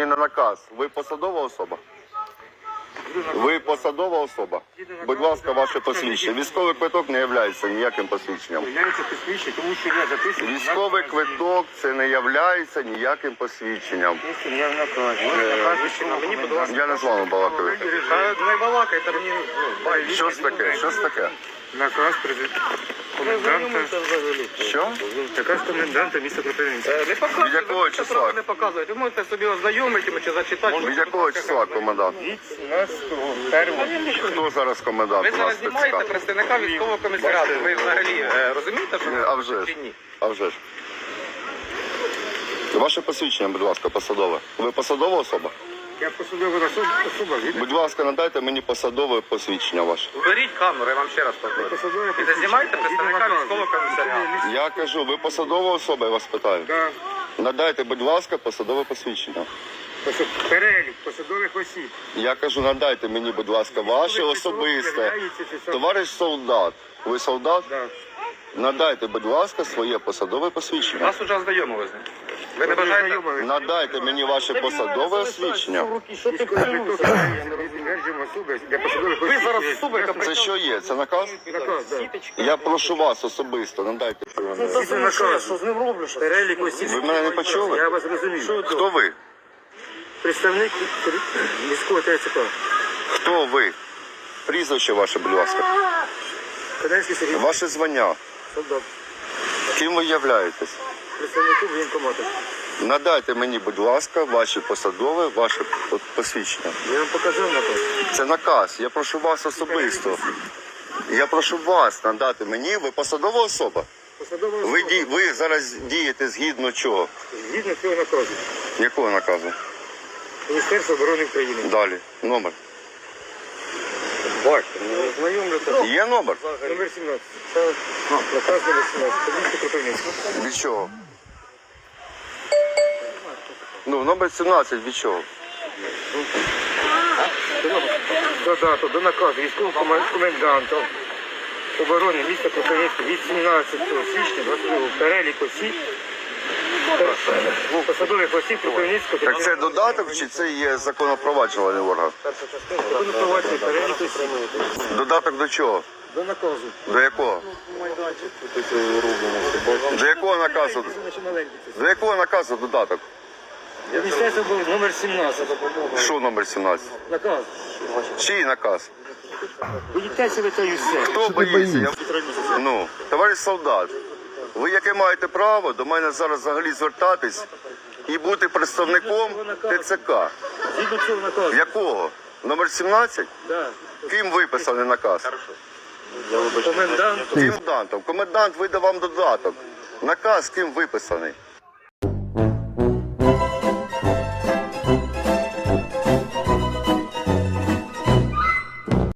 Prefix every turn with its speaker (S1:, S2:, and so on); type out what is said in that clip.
S1: Мені не наказ. Ви посадова особа? Ви посадова особа? Будь ласка, ваше посвідчення. Військовий квиток не є ніяким посвідченням.
S2: Тому що я записаний.
S1: Військовий квиток це не є ніяким посвідченням.
S2: Я
S3: ласка.
S1: Я не з вами балакаю.
S3: Не балакайте мені.
S1: Що ж таке? Що ж таке?
S2: Наказ. Коменданта.
S1: Що?
S2: Наказ коменданта міста Кропивниця.
S3: Е, Не показуйте,
S1: Від якого
S3: ви це
S1: числа?
S3: трохи не показуєте. Ви можете собі ознайомити чи зачитати.
S1: Від якого числа комендант?
S2: Від 17-го, первого.
S1: Хто зараз комендант?
S3: Ви
S1: У нас
S3: зараз знімаєте представника військового комісаріату. Ви взагалі е, розумієте, що
S1: А вже ж.
S3: чи ні?
S1: А вже ж. Ваше посвідчення, будь ласка, посадове. Ви посадова особа?
S2: Я посудова особа, особа, від
S1: Будь ласка, надайте мені посадове посвідчення ваше.
S3: Беріть камеру, я вам ще раз повторю. І зазнімайте представника військового комісаріату.
S1: Я кажу, ви посадова особа, я вас питаю.
S2: Да.
S1: Надайте, будь ласка, посадове посвідчення.
S2: Посад- Перелік посадових осіб.
S1: Я кажу, надайте мені, будь ласка, ваше особисте. Товариш солдат. Ви солдат?
S2: Да.
S1: Надайте, будь ласка, своє посадове посвідчення.
S3: Нас уже ознайомили з ним. Ви не бажаєте?
S1: Надайте мені ваше посадове освідчення.
S2: Що ти.
S3: Ви зараз особа, яка
S1: Це що є? Це наказ?
S2: Наказ.
S1: Я прошу вас особисто, надайте.
S2: Згідно наказу.
S3: з ним роблю? що?
S2: Перелік осіб.
S1: Ви мене не почули?
S2: Я вас розумію.
S1: Хто ви?
S2: Представник міського ТЦК.
S1: Хто ви? Прізвище ваше, будь ласка.
S2: Каденський Сергій
S1: Ваше звання.
S2: Солдат.
S1: Ким ви являєтесь?
S2: Представнику воєнкомату.
S1: Надайте мені, будь ласка, ваші посадове, ваше посвідчення.
S2: Я вам показав наказ.
S1: Це наказ. Я прошу вас особисто. Я прошу вас надати мені. Ви посадова особа.
S2: Посадова
S1: Ви,
S2: особа.
S1: ді, ви зараз дієте згідно чого?
S2: Згідно цього наказу.
S1: Якого наказу?
S2: Міністерство оборони України.
S1: Далі. Номер.
S2: Знайомлюся.
S1: Є номер?
S2: Номер 17. Це наказ номер 17. Це місто
S1: Від чого? Ну, номер 17 від чого?
S2: Додату до наказу військового комен- коменданта оборони міста Кропивницького від 17 січня 22 перелік осіб ну, посадових осіб Кропивницького
S1: Так це додаток чи це є законопроваджувальний орган?
S2: Перелік.
S1: Додаток до чого?
S2: До наказу.
S1: До якого? До якого наказу? До якого наказу додаток?
S2: Міністерство оборони номер 17.
S1: Що номер 17?
S2: Наказ.
S1: Чий наказ?
S2: Боїтеся ви та й все.
S1: Хто боїться? Я... Ну, товариш солдат, ви яке маєте право до мене зараз взагалі звертатись і бути представником ТЦК?
S2: Згідно цього наказу.
S1: Якого? Номер 17?
S2: Да.
S1: Ким виписаний наказ?
S2: Комендант.
S1: Комендантом. Комендант видав вам додаток. Наказ ким виписаний?